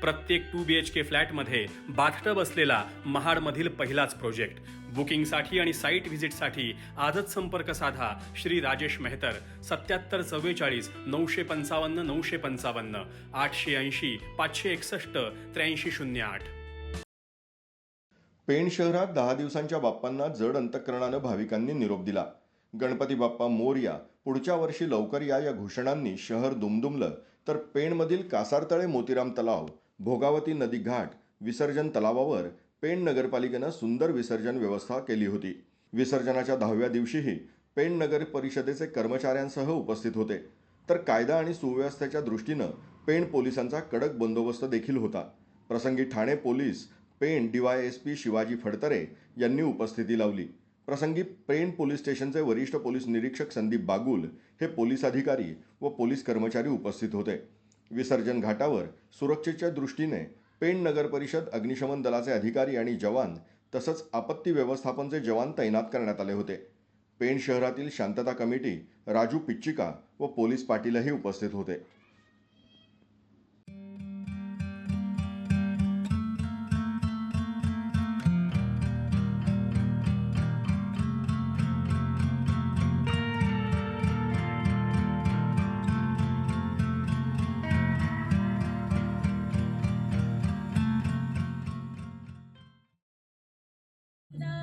प्रत्येक to B H के फ्लॅटमध्ये bathtub असलेला महाडमधील पहिलाच प्रोजेक्ट. बुकिंगसाठी आणि साईट व्हिजिटसाठी आजच संपर्क साधा श्री राजेश मेहतर. सत्याहत्तर चव्वेचाळीस नऊशे पंचावन्न नऊशे पंचावन्न आठशे ऐंशी पाचशे एकसष्ट त्र्याऐंशी शून्य आठ. पेण शहरात दहा दिवसांच्या बाप्पांना जड अंतकरणानं भाविकांनी निरोप दिला. गणपती बाप्पा मोरया पुढच्या वर्षी लवकर या या घोषणांनी शहर दुमदुमलं तर पेणमधील कासारतळे मोतीराम तलाव भोगावती नदी घाट विसर्जन तलावावर पेण नगरपालिकेनं सुंदर विसर्जन व्यवस्था केली होती. विसर्जनाच्या दहाव्या दिवशीही पेण नगर परिषदेचे कर्मचाऱ्यांसह उपस्थित होते. तर कायदा आणि सुव्यवस्थेच्या दृष्टीनं पेण पोलिसांचा कडक बंदोबस्त देखील होता. प्रसंगी ठाणे पोलीस पेण डीवायएसपी शिवाजी फडतरे यांनी उपस्थिती लावली. प्रसंगी पेण पोलीस स्टेशनचे वरिष्ठ पोलीस निरीक्षक संदीप बागुल हे पोलीस अधिकारी व पोलीस कर्मचारी उपस्थित होते. विसर्जन घाटावर सुरक्षेच्या दृष्टीने पेण नगर परिषद अग्निशमन दलाचे अधिकारी आणि जवान तसंच आपत्ती व्यवस्थापनचे जवान तैनात करण्यात आले होते. पेण शहरातील शांतता कमिटी राजू पिच्चिका व पोलीस पाटीलही उपस्थित होते.